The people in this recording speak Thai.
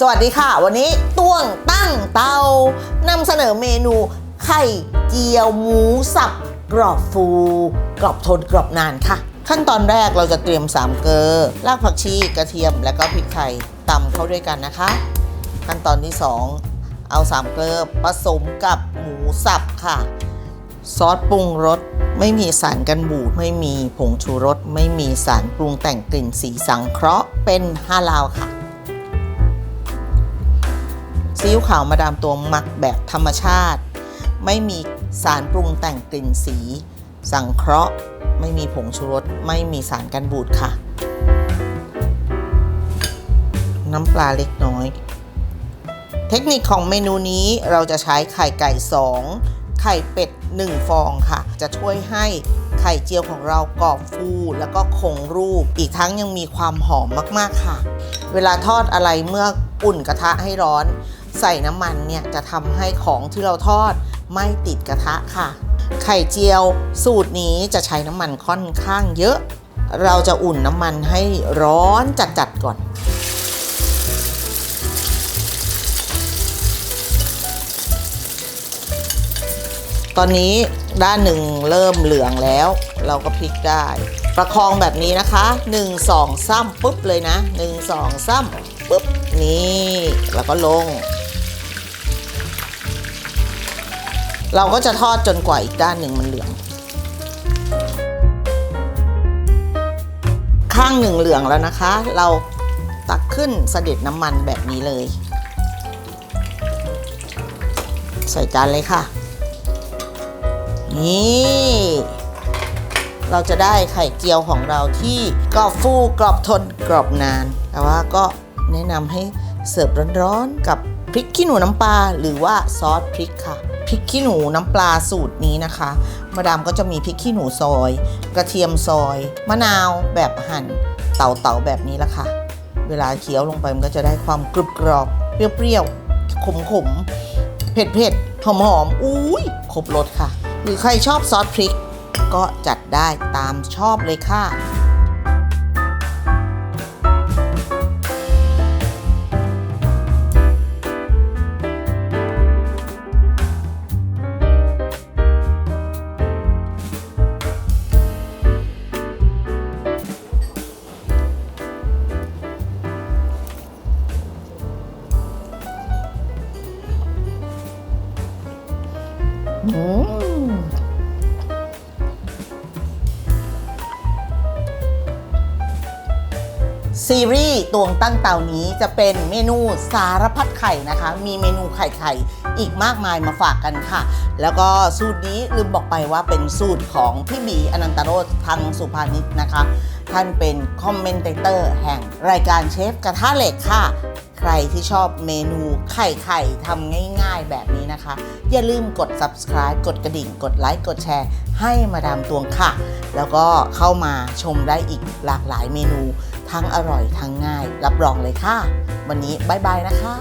สวัสดีค่ะ วันนี้ต้วงตั้งเตานำเสนอเมนู ไข่เจียวหมูสับกรอบฟู กรอบทนกรอบนานค่ะ ขั้นตอนแรกเราจะเตรียมสามเกลอรากผักชีกระเทียมและก็พริกไทยตำเข้าด้วยกันนะคะ ขั้นตอนที่ 2 เอาสามเกลอผสมกับหมูสับค่ะ ซอสปรุงรสไม่มีสารกันบูดไม่มีผงชูรส ไม่มีสารปรุงแต่งกลิ่นสีสังเคราะห์เป็นฮาลาลค่ะ ซีอิ๊วขาวมาดามตัวหมักแบบธรรมชาติ ไม่มีสารปรุงแต่งกลิ่นสี สังเคราะห์ ไม่มีผงชูรส ไม่มีสารกันบูดค่ะ น้ำปลาเล็กน้อย เทคนิคของเมนูนี้เราจะใช้ไข่ไก่ 2 ไข่เป็ด 1 ฟองค่ะ จะช่วยให้ไข่เจียวของเรากรอบฟูแล้วก็คงรูป อีกทั้งยังมีความหอมมาก ๆ ค่ะ เวลาทอดอะไรเมื่ออุ่นกระทะให้ร้อน ใส่น้ำมันเนี่ยจะทำให้ของที่เราทอดไม่ติดกระทะค่ะ ไข่เจียวสูตรนี้จะใช้น้ำมันค่อนข้างเยอะ เราจะอุ่นน้ำมันให้ร้อนจัดๆก่อนตอนนี้ด้านหนึ่งเริ่มเหลืองแล้ว เราก็พลิกได้ ประคองแบบนี้นะคะ 1 2ซ้ำปุ๊บเลยนะ 1 2ซ้ำปุ๊บ นี่ แล้วก็ลง เราก็จะทอดจนกว่าอีกด้านหนึ่งมันเหลือง ข้างหนึ่งเหลืองแล้วนะคะ เราตักขึ้นเสด็จน้ำมันแบบนี้เลย ใส่จานเลยค่ะ นี่ เราจะได้ไข่เจียวของเราที่กรอบฟูกรอบทนกรอบนาน แต่ว่าก็แนะนำให้เสิร์ฟร้อนๆกับ พริกขี้หนูน้ำปลาหรือว่าซอสพริกค่ะพริกขี้หนูน้ำปลาสูตรนี้นะคะ มาดามก็จะมีพริกขี้หนูซอย กระเทียมซอย มะนาวแบบหั่นเต่าๆแบบนี้ละค่ะ เวลาเคี้ยวลงไปมันก็จะได้ความกรุบกรอบเปรี้ยวๆขมๆเผ็ดๆหอมๆอุ้ยครบรสค่ะ หรือใครชอบซอสพริก ก็จัดได้ตามชอบเลยค่ะ ซีรีส์ตวงตั้งเตานี้จะเป็นเมนูสารพัดไข่นะคะ มีเมนูไข่ไข่อีกมากมายมาฝากกันค่ะ แล้วก็สูตรนี้ลืมบอกไปว่าเป็นสูตรของพี่บีอนันตโรธทางสุภานิชนะคะ ท่านเป็นคอมเมนเตอร์แห่งรายการเชฟกระทะเหล็กค่ะ ใครที่ชอบเมนูไข่ไข่ทำง่ายๆแบบนี้นะคะ อย่าลืมกด subscribe กดกระดิ่ง กดไลค์ กดแชร์ ให้มาดามตวงค่ะ แล้วก็เข้ามาชมได้อีกหลากหลายเมนู ทั้งอร่อยทั้งง่าย รับรองเลยค่ะ วันนี้บายบายนะคะ